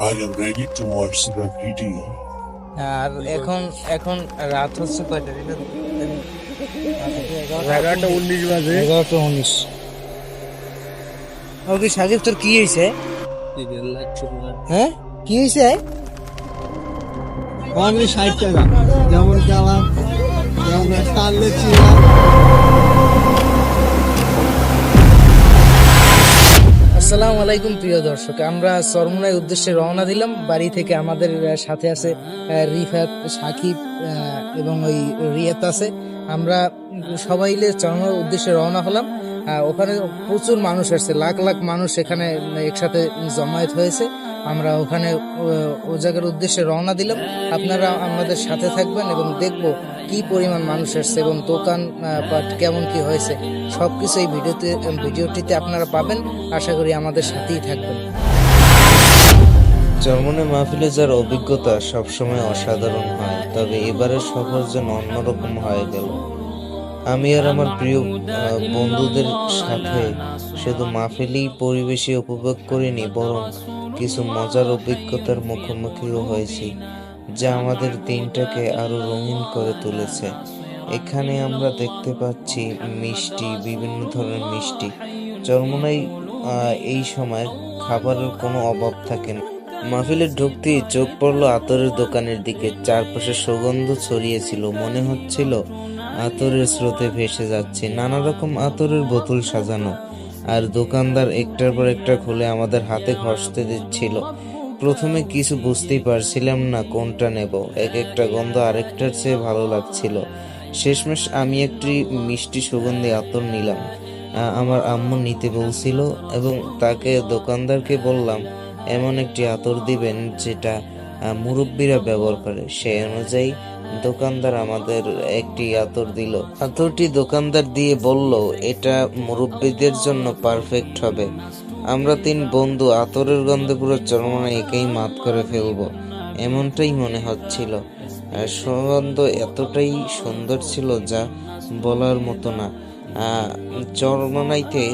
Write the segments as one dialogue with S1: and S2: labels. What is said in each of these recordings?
S1: I am ready to watch the video.
S2: আর এখন এখন রাত হচ্ছে কয়টা?
S3: এগারোটা উনিশ। বাজে।
S2: এগারোটা উনিশ। ওকে সাকিব তোর কি হয়েছে? হ্যাঁ? কি হয়েছে?
S3: অনলি ষাট টাকা। যেমন কালাম যেমন টানলে চিরা
S2: আসসালামু আলাইকুম, প্রিয় দর্শক। আমরা চরমনায় উদ্দেশ্যে রওনা দিলাম। বাড়ি থেকে আমাদের সাথে আছে রিফাত, সাকিব এবং ওই রিয়াত আছে। আমরা সবাই মিলে চরমনার উদ্দেশ্যে রওনা হলাম। ওখানে প্রচুর মানুষ আসছে। লাখ লাখ মানুষ এখানে একসাথে জমায়েত হয়েছে। আমরা ওখানে, ও- জায়গার উদ্দেশ্যে রওনা দিলাম। আপনারা আমাদের সাথে থাকবেন এবং দেখব কি পরিমাণ মানুষ আসছে এবং দোকান পাট কেমন কি হয়েছে। সবকিছু এই ভিডিওতে, ভিডিওটিতে আপনারা পাবেন। আশা করি আমাদের সাথেই থাকবেন।
S4: চরমনে মাহফিলে যার অভিজ্ঞতা সবসময় অসাধারণ হয়, তবে এবারের সফর যেন অন্যরকম হয়ে গেল। আমি আর আমার প্রিয় বন্ধুদের সাথে শুধু মাহফিলেই পরিবেশে উপভোগ করিনি, বরং কিছু মজার অভিজ্ঞতার মুখোমুখিও হয়েছি, যা আমাদের দিনটাকে আরও রঙিন করে তুলেছে। এখানে আমরা দেখতে পাচ্ছি মিষ্টি, বিভিন্ন ধরনের মিষ্টি। চরমনাই এই সময় খাবারের কোনো অভাব থাকে না। মাহফিলে ঢুকতেই চোখ পড়ল আতরের দোকানের দিকে। চারপাশে সুগন্ধ ছড়িয়েছিল, মনে হচ্ছিল আতরের স্রোতে ভেসে যাচ্ছে। নানা রকম আতরের বোতল সাজানো। আর দোকানদার একটার পর একটা খুলে আমাদের হাতে ঘষতে দিচ্ছিল। প্রথমে কিছু বুঝতেই পারছিলাম না কোনটা নেব। এক একটা গন্ধ আরেকটার চেয়ে ভালো লাগছিল। শেষমেশ আমি একটি মিষ্টি সুগন্ধি আতর নিলাম। আমার আম্মু নিতে বলছিল এবং তাকে দোকানদারকে বললাম, এমন একটি আতর দিবেন যেটা মুরব্বীরা ব্যবহার করে। সেই অনুযায়ী দোকানদার আমাদের একটি আতর দিল। আতরটি দোকানদার দিয়ে বলল, এটা মুরব্বীদের জন্য পারফেক্ট হবে। আমরা তিন বন্ধু আতরের গন্ধে পুরো চরমনে একেই মাত করে ফেলব। এমনটাই মনে হচ্ছিল। সুগন্ধ এতটাই সুন্দর ছিল যা বলার মতো না। চরমনাইতে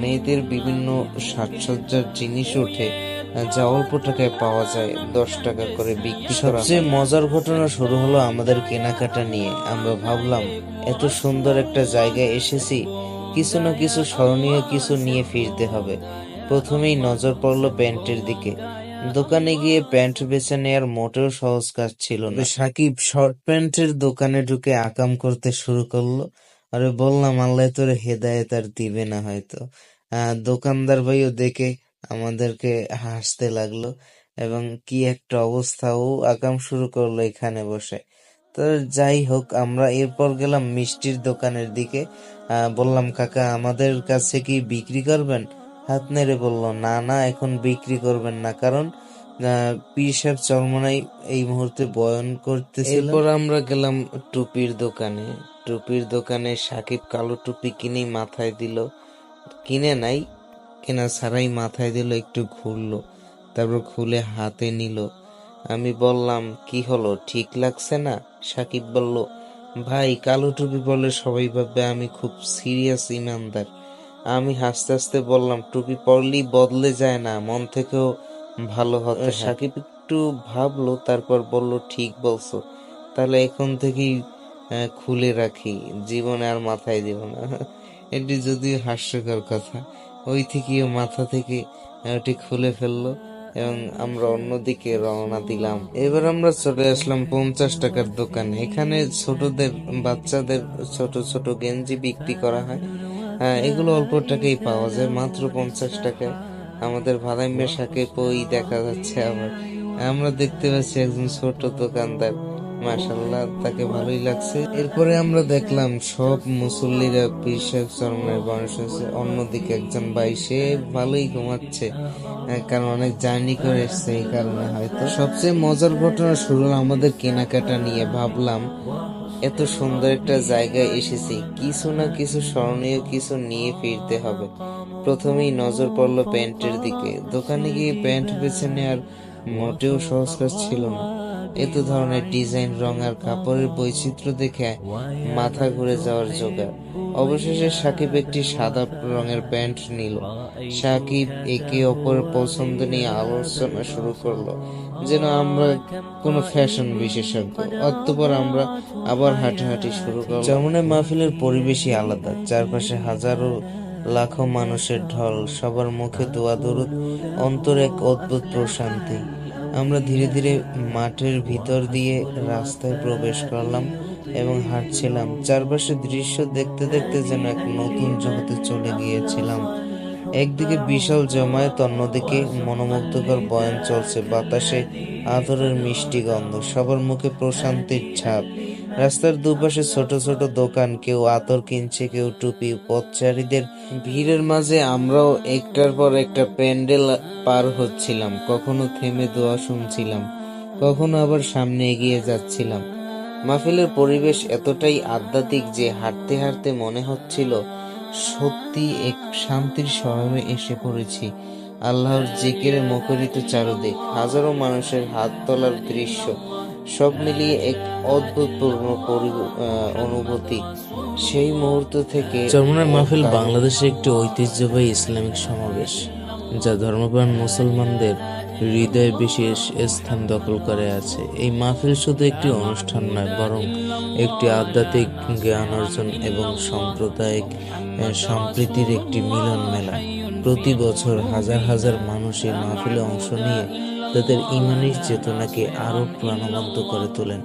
S4: মেয়েদের বিভিন্ন সাজসজ্জার জিনিস ওঠে। যা অল্প টাকায় পাওয়া যায় দশ টাকা করে বিক্রি করা সবচেয়ে মজার ঘটনা শুরু হলো আমাদের কেনাকাটা নিয়ে। আমরা ভাবলাম এত সুন্দর একটা জায়গায় এসেছি কিছু না কিছু স্মরণীয় কিছু নিয়ে ফিরতে হবে। প্রথমেই নজর পড়ল প্যান্টের দিকে। দোকানে গিয়ে প্যান্ট বেছে নেওয়ার মোটেও সহজ কাজ ছিল না। সাকিব শর্ট প্যান্টের দোকানে ঢুকে আকাম করতে শুরু করল। আরে বললাম আল্লাহ তোর হেদায়েত আর দিবে না হয়তো। আহ, দোকানদার ভাইও দেখে আমাদেরকে হাসতে লাগল এবং কি একটা অবস্থা ও আকাম শুরু করল এখানে বসে। তো যাই হোক, আমরা এরপর গেলাম মিষ্টির দোকানের দিকে। বললাম, কাকা, আমাদের কাছে কি বিক্রি করবেন? হাত নেড়ে বলল, না না, এখন বিক্রি করবেন না, কারণ সাহেব চরমনাই এই মুহূর্তে বয়ন করতেছিল। এরপর আমরা গেলাম টুপির দোকানে। টুপির দোকানে সাকিব কালো টুপি কিনেই মাথায় দিল। কিনে নাই কেনা ছাড়াই মাথায় দিল, একটু ঘুরলো, তারপর খুলে হাতে নিল। আমি বললাম, কি হলো? ঠিক লাগছে না? সাকিব বলল, ভাই, কালো টুপি বলে সবাই ভাববে আমি খুব সিরিয়াস ইমানদার। আমি হাসতে হাসতে বললাম, টুপি পরলেই বদলে যায় না, মন থেকেও ভালো হতে। সাকিব একটু ভাবলো, তারপর বলল, ঠিক বলছো, তাহলে এখন থেকেই খুলে রাখি, জীবনে আর মাথায় দিব না। এটি যদিও হাস্যকর কথা ওই থেকেও মাথা থেকে ওটি খুলে ফেলল এবং আমরা অন্যদিকে রওনা দিলাম। এবার আমরা চলে আসলাম পঞ্চাশ টাকার দোকানে। এখানে ছোটদের, বাচ্চাদের ছোট ছোট গেঞ্জি বিক্রি করা হয়। হ্যাঁ এগুলো অল্প টাকাই পাওয়া যায়, মাত্র পঞ্চাশ টাকায়। আমাদের ভাদাই মেশাকে বই দেখা যাচ্ছে আবার। আমরা দেখতে পাচ্ছি একজন ছোট দোকানদার। তাকে ভালোই লাগছে। এরপরে আমরা দেখলাম সব মুসল্লিরা বয়স হয়েছে অন্যদিকে একজন ভাই সে ভালোই ঘুমাচ্ছে হ্যাঁ, কারণ অনেক জার্নি করে এসছে এই কারণে হয়তো। সবচেয়ে মজার ঘটনা শুরু আমাদের কেনাকাটা নিয়ে ভাবলাম এত সুন্দর একটা জায়গায় এসেছি কিছু না কিছু স্মরণীয় কিছু নিয়ে ফিরতে হবে। প্রথমেই নজর পড়ল প্যান্টের দিকে দোকানে গিয়ে প্যান্ট বেছে নেওয়ার মোটেও সহজ কাজ ছিল না।
S5: এত ধরনের ডিজাইন, রং আর কাপড়ের বৈচিত্র্য দেখে মাথা ঘুরে যাওয়ার জোগাড়। অবশেষে সাকিব একটি সাদা রঙের প্যান্ট নিল। সাকিব একে অপরের পছন্দ নিয়ে আলোচনা শুরু করল, যেন আমরা কোনো ফ্যাশন বিশেষজ্ঞ। অতঃপর আমরা আবার হাঁটাহাঁটি শুরু করলাম। যেমন মাহফিলের পরিবেশই আলাদা। চারপাশে হাজারো লাখো মানুষের ঢল, সবার মুখে দোয়া, দরুদ, অন্তর এক অদ্ভুত প্রশান্তি। আমরা ধীরে ধীরে মাঠের ভিতর দিয়ে রাস্তায় প্রবেশ করলাম এবং হাঁটছিলাম। চারপাশে দৃশ্য দেখতে দেখতে যেন এক নতুন জগতে চলে গিয়েছিলাম। একদিকে বিশাল জমায়েত, অন্যদিকে মনোমুগ্ধকর বয়ান চলছে, বাতাসে আদরের মিষ্টি গন্ধ, সবার মুখে প্রশান্তির ছাপ। রাস্তার দুপাশে ছোট ছোট দোকান, কেউ আতর কিনছে, কেউ টুপি। পথচারীদের ভিড়ের মাঝে আমরাও একটার পর একটা প্যান্ডেল পার হচ্ছিলাম, কখনো থেমে দোয়া শুনছিলাম, কখনো আবার সামনে এগিয়ে যাচ্ছিলাম। মাহফিলের পরিবেশ এতটাই আধ্যাত্মিক যে হাঁটতে হাঁটতে মনে হচ্ছিল সত্যি এক শান্তির শহরে এসে পড়েছি। আল্লাহর জিকিরে মুখরিত চারদিক হাজারো মানুষের হাত তোলার দৃশ্য। সব মিলিয়ে এক অদ্ভুতপূর্ণ অনুভূতি। সেই মুহূর্ত থেকে
S4: চরমনার মাহফিল বাংলাদেশে একটি ঐতিহ্যবাহী ইসলামিক সমাবেশ, যা ধর্মপ্রাণ মুসলমানদের হৃদয়ে বিশেষ স্থান দখল করে আছে। এই মাহফিল শুধু একটি অনুষ্ঠান নয়, বরং একটি আধ্যাত্মিক জ্ঞান অর্জন এবং সাম্প্রদায়িক সম্প্রীতির একটি মিলন মেলা। প্রতি বছর হাজার হাজার মানুষ এই মাহফিলে অংশ নিয়ে তাদের ইমানি চেতনাকে আরও প্রাণবন্ত করে তোলেন।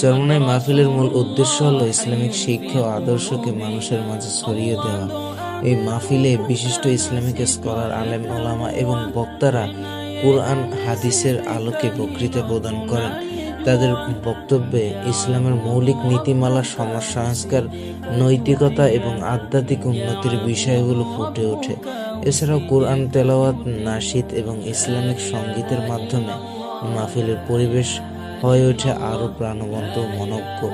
S4: চরমনায় মাহফিলের মূল উদ্দেশ্য হলো ইসলামিক শিক্ষা ও আদর্শকে মানুষের মাঝে ছড়িয়ে দেওয়া। এই মাহফিলে বিশিষ্ট ইসলামিক স্কলার, আলেম, ওলামা এবং বক্তারা কোরআন, হাদিসের আলোকে বক্তৃতা প্রদান করেন। তাদের বক্তব্যে ইসলামের মৌলিক নীতিমালা, সমাজ সংস্কার, নৈতিকতা এবং আধ্যাত্মিক উন্নতির বিষয়গুলো ফুটে ওঠে। এছাড়াও কোরআন, তেলাওয়াত, নাসিদ এবং ইসলামিক সঙ্গীতের মাধ্যমে মাহফিলের পরিবেশ হয়ে ওঠে আরও প্রাণবন্ত মনজ্ঞ।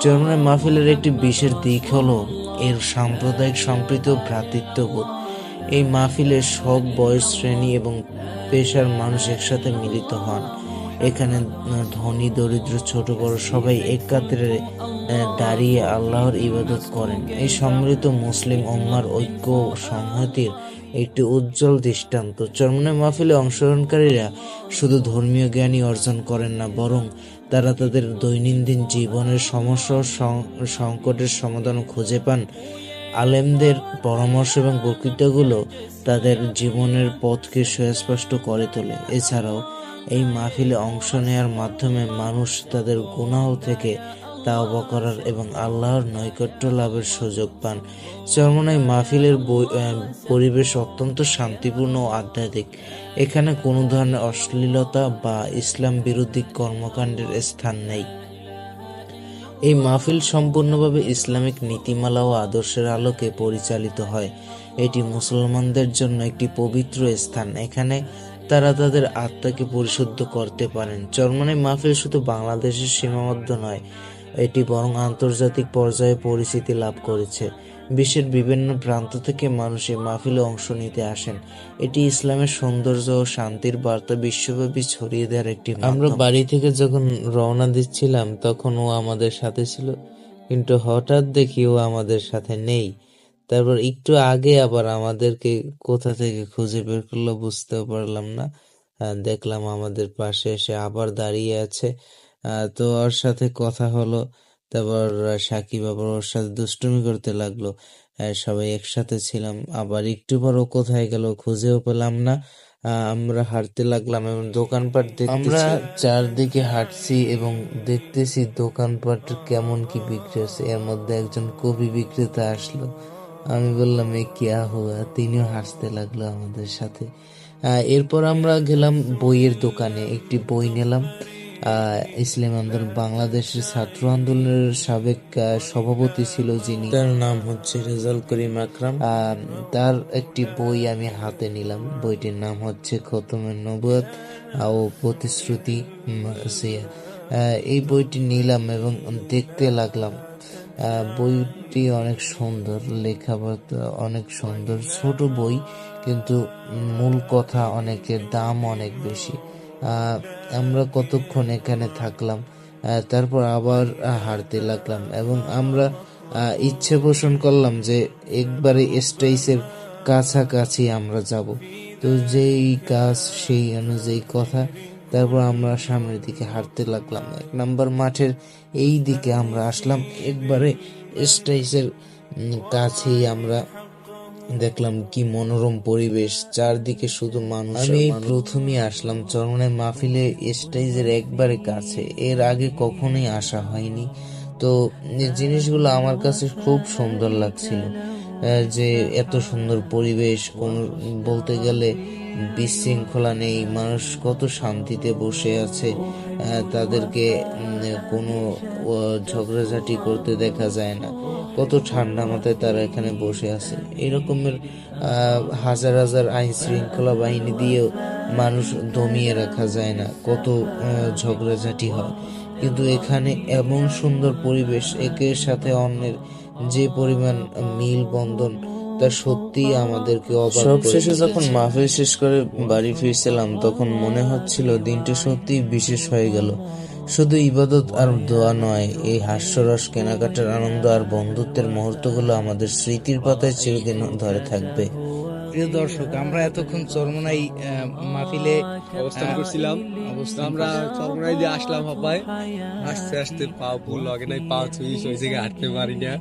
S4: চরমনায় মাহফিলের একটি বিশেষ দিক হলো এর সাম্প্রদায়িক সম্প্রীতি ভ্রাতৃত্ববোধ। এই মাহফিলে সব বয়স, শ্রেণি এবং পেশার মানুষ একসাথে মিলিত হন। এখানে ধনী, দরিদ্র, ছোট, বড় সবাই একাত্রে দাঁড়িয়ে আল্লাহর ইবাদত করেন। এই সম্মিলিত মুসলিম উম্মার ঐক্য সংহতির একটি উজ্জ্বল দৃষ্টান্ত। চরমনায় মাহফিলে অংশগ্রহণকারীরা শুধু ধর্মীয় জ্ঞানই অর্জন করেন না, বরং তারা তাদের দৈনন্দিন জীবনের সমস্যা সংকটের সমাধান খুঁজে পান। আলেমদের পরামর্শ এবং বক্তৃতাগুলো তাদের জীবনের পথকে সুস্পষ্ট করে তোলে। এছাড়াও এই মাহফিলে অংশ নেওয়ার মাধ্যমে মানুষ তাদের গুনাহ থেকে তাওবা করার এবং আল্লাহর নৈকট্য লাভের সুযোগ পান। চরমনাই মাহফিলের পরিবেশ অত্যন্ত শান্তিপূর্ণ ও আধ্যাত্মিক। এখানে কোনো ধরনের অশ্লীলতা বা ইসলাম বিরোধী কর্মকাণ্ডের স্থান নেই। এই মাহফিল সম্পূর্ণভাবে ইসলামিক নীতিমালা ও আদর্শের আলোকে পরিচালিত হয়। এটি মুসলমানদের জন্য একটি পবিত্র স্থান। এখানে তারা তাদের আত্মাকে পরিশুদ্ধ করতে পারেন। চরমনাই মাহফিল শুধু বাংলাদেশের সীমাবদ্ধ নয়, এটি বরং আন্তর্জাতিক পর্যায়ে পরিচিতি লাভ করেছে। বিশ্বের বিভিন্ন প্রান্ত থেকে মানুষ এই মাহফিলে অংশ নিতে আসেন। এটি ইসলামের সৌন্দর্য ও শান্তির বার্তা বিশ্বব্যাপী ছড়িয়ে দেওয়ার একটি আমরা বাড়ি থেকে যখন রওনা দিচ্ছিলাম, তখন ও আমাদের সাথে ছিল, কিন্তু হঠাৎ দেখি ও আমাদের সাথে নেই। তারপর একটু আগে আবার আমাদেরকে কোথা থেকে খুঁজে বের করল বুঝতেও পারলাম না। দেখলাম আমাদের পাশে এসে আবার দাঁড়িয়ে আছে। তো ওর সাথে কথা হলো তারপর সাকিব আবার ওর সাথে দুষ্টুমি করতে লাগল। সবাই একসাথে ছিলাম আবার একটু পর ও কোথায় গেল খুঁজেও পেলাম না। আমরা হাঁটতে লাগলাম এবং দোকানপাট আমরা চারদিকে হাঁটছি এবং দেখতেছি দোকানপাট কেমন কি বিক্রি হচ্ছে। এর মধ্যে একজন কবি বিক্রেতা আসলো। আমি বললাম এ কিয়া হুয়া তিনিও হাসতে লাগল আমাদের সাথে। এরপর আমরা গেলাম বইয়ের দোকানে একটি বই নিলাম। ইসলাম আন্দোলন বাংলাদেশের ছাত্র আন্দোলনের সাবেক সভাপতি ছিল যিনি। তার নাম হচ্ছে রেজাল করিম আকরাম। আহ, তার একটি বই আমি হাতে নিলাম। বইটির নাম হচ্ছে খতমের নবুয়ত ও প্রতিশ্রুতি আহ, এই বইটি নিলাম এবং দেখতে লাগলাম। বইটি অনেক সুন্দর, লেখাপড়া অনেক সুন্দর, ছোট বই, কিন্তু মূল কথা অনেকের দাম অনেক বেশি। আমরা কতক্ষণ এখানে থাকলাম তারপর আবার হাঁটতে লাগলাম এবং আমরা ইচ্ছে পোষণ করলাম যে একবারে স্টেইসের কাছাকাছি আমরা যাব। তো যেই কাজ, সেই অনুযায়ী কথা তারপর আমরা সামনের দিকে হাঁটতে লাগলাম। এক নাম্বার মাঠের এই দিকে আমরা আসলাম। একবারে স্টেইসের কাছেই আমরা দেখলাম কি মনোরম পরিবেশ। চারদিকে শুধু মানুষ আমি প্রথমে আসলাম চরমনের মাহফিলে স্টেজের একবারে কাছে। এর আগে কখনোই আসা হয়নি। তো জিনিসগুলো আমার কাছে খুব সুন্দর লাগছিল। যে এত সুন্দর পরিবেশ কোন বলতে গেলে বিশৃঙ্খলা নেই। মানুষ কত শান্তিতে বসে আছে। তাদেরকে কোনো ঝগড়াঝাটি করতে দেখা যায় না। কত ঠান্ডা মাথায় তারা এখানে বসে আছে। এরকমের হাজার হাজার আইন শৃঙ্খলা বাহিনী দিয়েও মানুষ দমিয়ে রাখা যায় না। কত ঝগড়াঝাটি হয়। কিন্তু এখানে এমন সুন্দর পরিবেশ, একের সাথে অন্যের যে পরিমাণ মিল বন্ধন তা সত্যি আমাদেরকে অবাক
S5: সব
S4: করে
S5: শেষে যখন। মাহফিল শেষ করে বাড়ি ফিরছিলাম তখন মনে হচ্ছিল দিনটা সত্যিই বিশেষ হয়ে গেল শুধু ইবাদত আর দোয়া নয় এই হাস্যরস কেনাকাটার আনন্দ আর বন্ধুত্বের মুহূর্তগুলো আমাদের স্মৃতির পাতায় চিরদিন ধরে থাকবে
S2: প্রিয় দর্শক আমরা এতক্ষণ চরমনাই মাহফিলে
S3: অবস্থান করছিলাম। আমরা চরমরাই দিয়ে আসলাম হাপায় আস্তে আস্তে পা ভুল লাগে নাই পা ছুঁই ওই জায়গায় হাঁটতে পারি না।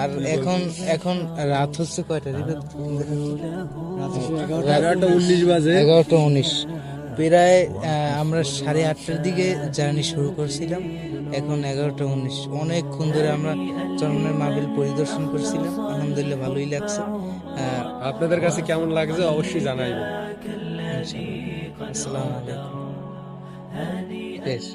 S2: আর এখন এখন রাত হচ্ছে কয়টা?
S3: এগারোটা উনিশ বাজে।
S2: এগারোটা উনিশ। প্রায় আমরা সাড়ে আটটার দিকে জার্নি শুরু করছিলাম। এখন এগারোটা উনিশ। অনেকক্ষণ ধরে আমরা চরমনের মাহফিল পরিদর্শন করছিলাম। আলহামদুলিল্লাহ ভালোই লাগছে।
S3: আপনাদের কাছে কেমন লাগছে অবশ্যই
S2: জানাইব আসসালামু আলাইকুম। বেশ।